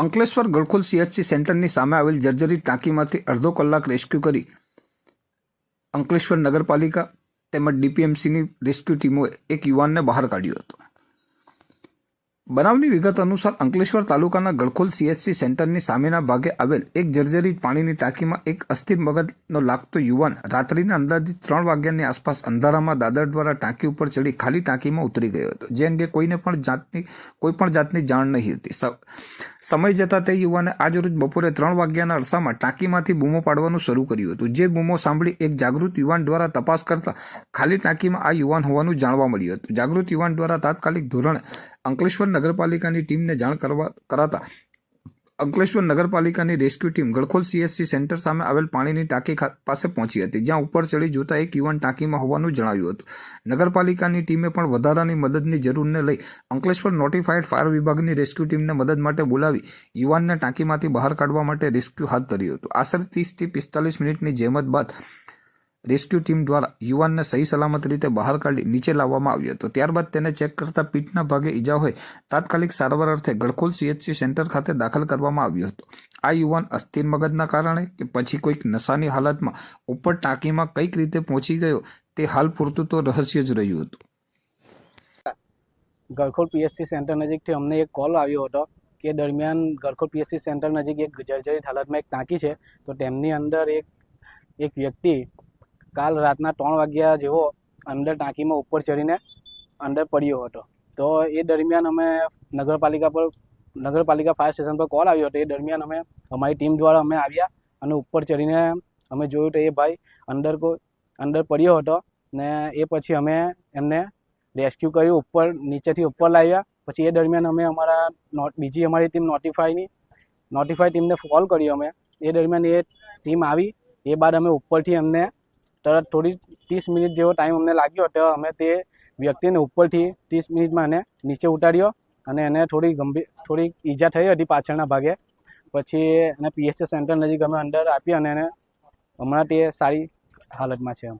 Ankleshwar ગળખોલ CHC સેન્ટરની સામે આવેલ જર્જરી ટાંકીમાંથી અડધો કલાક રેસ્ક્યુ કરી અંકલેશ્વર નગરપાલિકા તેમજ ડીપીએમસીની રેસ્ક્યુ ટીમોએ એક યુવાનને બહાર કાઢ્યો હતો. બનાવની વિગત અનુસાર અંકલેશ્વર તાલુકાના ગળખોલ સીએચસી સેન્ટરની સામેના ભાગે આવેલ એક જર્જરી પાણીની ટાંકીમાં એક અસ્થિર મગજનો લાગતો યુવાન રાત્રિના અંદાજિત ત્રણ વાગ્યાની આસપાસ અંધારામાં દાદર દ્વારા ટાંકી ઉપર ચડી ખાલી ટાંકીમાં ઉતરી ગયો હતો. જે અંગે કોઈને પણ જાતની કોઈ પણ જાતની જાણ નહીં હતી. સમય જતાં તે યુવાને આજરોજ બપોરે ત્રણ વાગ્યાના અરસામાં ટાંકીમાંથી બૂમો પાડવાનું શરૂ કર્યું હતું. જે બૂમો સાંભળી એક જાગૃત યુવાન દ્વારા તપાસ કરતા ખાલી ટાંકીમાં આ યુવાન હોવાનું જાણવા મળ્યું હતું. જાગૃત યુવાન દ્વારા તાત્કાલિક ધોરણે અંકલેશ્વર નગરપાલિકાની ટીમને જાણ કરવા કરાતા અંકલેશ્વર નગરપાલિકાની રેસ્ક્યુ ટીમ ગળખોલ સીએસસી સેન્ટર સામે આવેલ પાણીની ટાંકી પાસે પહોંચી હતી, જ્યાં ઉપર ચડી જોતા એક યુવાન ટાંકીમાં હોવાનું જણાવ્યું હતું. નગરપાલિકાની ટીમે પણ વધારાની મદદની જરૂરને લઈ અંકલેશ્વર નોટિફાઈડ ફાયર વિભાગની રેસ્ક્યુ ટીમને મદદ માટે બોલાવી યુવાનને ટાંકીમાંથી બહાર કાઢવા માટે રેસ્ક્યુ હાથ ધર્યું હતું. આશરે ત્રીસથી પિસ્તાલીસ મિનિટની જહેમત બાદ રેસ્ક્યુ ટીમ દ્વારા યુવાનને સહી સલામત રીતે બહાર કાઢી નીચે લાવવામાં આવ્યો હતો. ત્યારબાદ તેને ચેક કરતા પીઠના ભાગે ઈજા હોય તાત્કાલિક સારવાર અર્થે ગળખોલ સીએચસી સેન્ટર ખાતે દાખલ કરવામાં આવ્યો હતો. આ યુવાન અસ્થિર મગજના કારણે કે પછી કોઈક નશાની હાલતમાં ઉપર ટાંકીમાં કંઈક રીતે પહોંચી ગયો તે હાલ પૂરતું તો રહસ્ય જ રહ્યું હતું. ગળખોલ પીએચસી સેન્ટર નજીકથી અમને એક કોલ આવ્યો હતો કે દરમિયાન ગળખોલ પીએચસી સેન્ટર નજીક એક જર્જરિત હાલતમાં એક ટાંકી છે. તો તેમની અંદર એક એક વ્યક્તિ કાલ રાતના ત્રણ વાગ્યા જેવો અંદર ટાંકીમાં ઉપર ચડીને અંદર પડ્યો હતો. તો એ દરમિયાન અમે નગરપાલિકા પર, નગરપાલિકા ફાયર સ્ટેશન પર કોલ આવ્યો હતો. એ દરમિયાન અમે, અમારી ટીમ દ્વારા અમે આવ્યા અને ઉપર ચડીને અમે જોયું તો એ ભાઈ અંદર કો અંદર પડ્યો હતો ને એ પછી અમે એમને રેસ્ક્યુ કર્યું, ઉપર, નીચેથી ઉપર લાવ્યા. પછી એ દરમિયાન અમે અમારા બીજી અમારી ટીમ નોટિફાઈની નોટિફાઈ ટીમને કોલ કર્યો અમે. એ દરમિયાન એ ટીમ આવી. એ બાદ અમે ઉપરથી એમને તરત થોડી ત્રીસ મિનિટ જેવો ટાઈમ અમને લાગ્યો તો અમે તે વ્યક્તિને ઉપરથી ત્રીસ મિનિટમાં એને નીચે ઉતાર્યો અને એને થોડી ગંભીર, થોડી ઈજા થઈ હતી પાછળના ભાગે. પછી એને પીએચસી સેન્ટર નજીક અમે અંદર આપી અને એને હમણાં તે સારી હાલતમાં છે એમ.